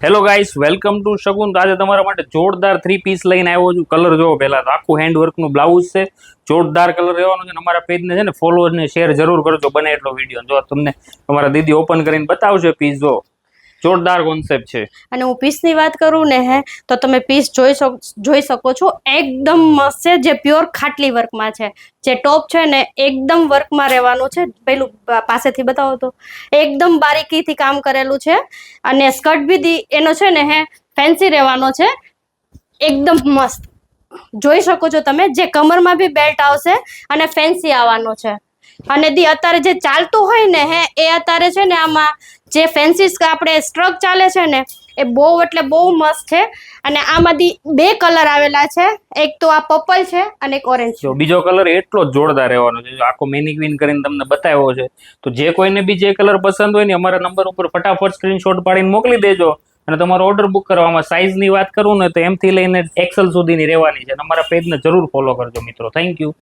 Hello guys welcome to Shagun તો આજે તમારા માટે જોરદાર થ્રી પીસ લઈને આવ્યો છું. કલર જોવો પહેલા તો આખું હેન્ડવર્કનું બ્લાઉઝ છે. જોરદાર કલર રહેવાનો છે અમારા પેજને છે ને ફોલો ને શેર જરૂર કરજો. બને એટલો વીડિયો જો તમને તમારા દીદી ઓપન કરીને બતાવશે પીસ જો. જોરદાર કોન્સેપ્ટ છે. અને હું પીસની વાત કરું ને હે, તો તમે પીસ જોઈ શકો જોઈ શકો છો, એકદમ મસ્ત છે, જે પ્યોર ખાટલી વર્કમાં છે. જે ટોપ છે ને એકદમ વર્કમાં રહેવાનું છે. પેલું પાસેથી બતાવો તો. એકદમ બારીકીથી કામ કરેલું છે. અને સ્કર્ટ બી એનો છે ને હે ફેન્સી રહેવાનો છે. એકદમ મસ્ત. જોઈ શકો છો તમે, જે કમરમાં બી બેલ્ટ આવશે અને ફેન્સી આવવાનો છે. અને દી અત્યારે જે ચાલતું હોય ને હે, એ અત્યારે છે ને આમાં જે ફેન્સી આપણે સ્ટ્રક ચાલે છે ને, એ બહુ એટલે બહુ મસ્ત છે. અને આમાંથી બે કલર આવેલા છે. એક તો આ પર્પલ છે અને એક ઓરેન્જ છે. બીજો કલર એટલો જ જોરદાર રહેવાનો છે. આખો આખો મેનિક્વિન કરીને તમને બતાવ્યો છે, તો જે કોઈને બી જે કલર પસંદ હોય ને અમારા નંબર ઉપર ફટાફટ સ્ક્રીનશોટ પાડીને મોકલી દેજો. અને તમારો ઓર્ડર બુક કરવામાં સાઇઝની વાત કરું ને, તો એમથી લઈને એક્સેલ સુધીની રહેવાની છે. અને અમારા પેજને જરૂર ફોલો કરજો મિત્રો. Thank you